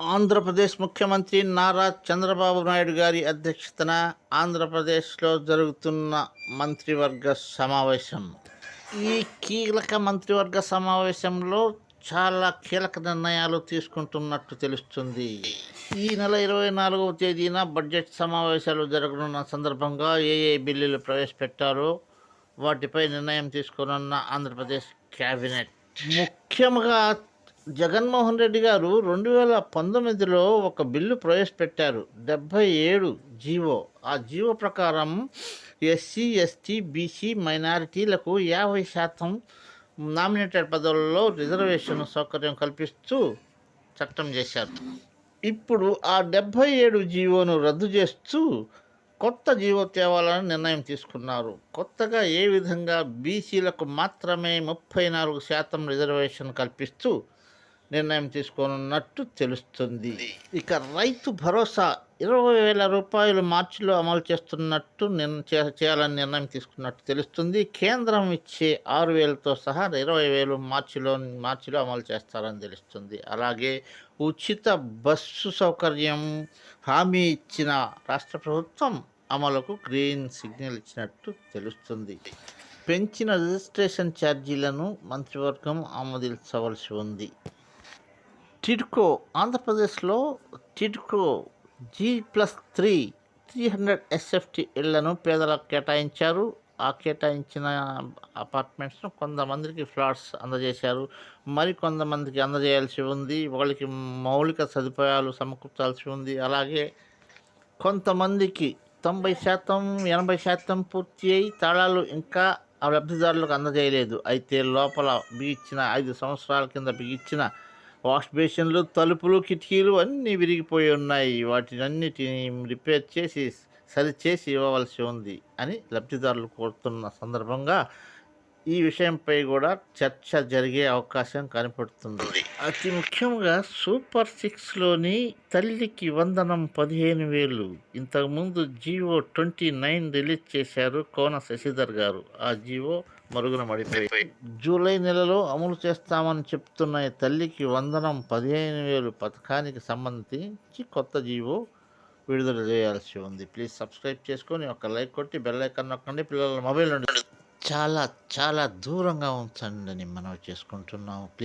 ఆంధ్రప్రదేశ్ ముఖ్యమంత్రి నారా చంద్రబాబు నాయుడు గారి అధ్యక్షతన ఆంధ్రప్రదేశ్లో జరుగుతున్న మంత్రివర్గ సమావేశం. ఈ కీలక మంత్రివర్గ సమావేశంలో చాలా కీలక నిర్ణయాలు తీసుకుంటున్నట్టు తెలుస్తుంది. ఈ నెల ఇరవై నాలుగవ తేదీన బడ్జెట్ సమావేశాలు జరగనున్న సందర్భంగా ఏ ఏ బిల్లులు ప్రవేశపెట్టారో వాటిపై నిర్ణయం తీసుకోనున్న ఆంధ్రప్రదేశ్ కేబినెట్ ముఖ్యంగా జగన్మోహన్ రెడ్డి గారు రెండు వేల పంతొమ్మిదిలో ఒక బిల్లు ప్రవేశపెట్టారు. డెబ్భై ఏడు జీవో. ఆ జీవో ప్రకారం ఎస్సీ ఎస్టీ బీసీ మైనారిటీలకు యాభై శాతం నామినేటెడ్ పదవులలో రిజర్వేషన్ సౌకర్యం కల్పిస్తూ చట్టం చేశారు. ఇప్పుడు ఆ డెబ్భై ఏడు జీవోను రద్దు చేస్తూ కొత్త జీవో తేవాలని నిర్ణయం తీసుకున్నారు. కొత్తగా ఏ విధంగా బీసీలకు మాత్రమే ముప్పై నాలుగు శాతం రిజర్వేషన్ కల్పిస్తూ నిర్ణయం తీసుకోనున్నట్టు తెలుస్తుంది. ఇక రైతు భరోసా ఇరవై వేల రూపాయలు మార్చిలో అమలు చేస్తున్నట్టు చేయాలని నిర్ణయం తీసుకున్నట్టు తెలుస్తుంది. కేంద్రం ఇచ్చే ఆరు వేలతో సహా ఇరవై వేలు మార్చిలో మార్చిలో అమలు చేస్తారని తెలుస్తుంది. అలాగే ఉచిత బస్సు సౌకర్యం హామీ ఇచ్చిన రాష్ట్ర ప్రభుత్వం అమలుకు గ్రీన్ సిగ్నల్ ఇచ్చినట్టు తెలుస్తుంది. పెంచిన రిజిస్ట్రేషన్ ఛార్జీలను మంత్రివర్గం ఆమోదించవలసి ఉంది. టిడ్కో ఆంధ్రప్రదేశ్లో TIDCO G plus three three hundred SFT ఇళ్ళను పేదలకు కేటాయించారు. ఆ కేటాయించిన అపార్ట్మెంట్స్ను కొంతమందికి ఫ్లాట్స్ అందజేశారు. మరి కొంతమందికి అందజేయాల్సి ఉంది. వాళ్ళకి మౌలిక సదుపాయాలు సమకూర్చాల్సి ఉంది. అలాగే కొంతమందికి తొంభై శాతం ఎనభై శాతం పూర్తి అయి తాళాలు ఇంకా ఆ లబ్ధిదారులకు అందజేయలేదు. అయితే లోపల బిగించిన ఐదు సంవత్సరాల కింద బిగిచ్చిన వాష్ బేసిన్లు తలుపులు కిటికీలు అన్నీ విరిగిపోయి ఉన్నాయి. వాటిని అన్నిటిని రిపేర్ చేసి సరి చేసి ఇవ్వవలసి ఉంది అని లబ్ధిదారులు కోరుతున్న సందర్భంగా ఈ విషయంపై కూడా చర్చ జరిగే అవకాశం కనపడుతుంది. అతి ముఖ్యంగా సూపర్ సిక్స్లోని తల్లికి వందనం పదిహేను వేలు. ఇంతకుముందు జియో ట్వంటీ నైన్ రిలీజ్ చేశారు కోన శశిధర్ గారు. ఆ జియో మరుగున పడిపోయి జూలై నెలలో అమలు చేస్తామని చెప్తున్న తల్లికి వందనం పదిహేను వేలు పథకానికి సంబంధించి కొత్త జీవో విడుదల చేయాల్సి ఉంది. ప్లీజ్ సబ్స్క్రైబ్ చేసుకొని ఒక లైక్ కొట్టి బెల్ ఐకాన్ నొక్కండి. పిల్లల మొబైల్ నుండి చాలా చాలా దూరంగా ఉంచండి అని మనం చేసుకుంటున్నాము. ప్లీజ్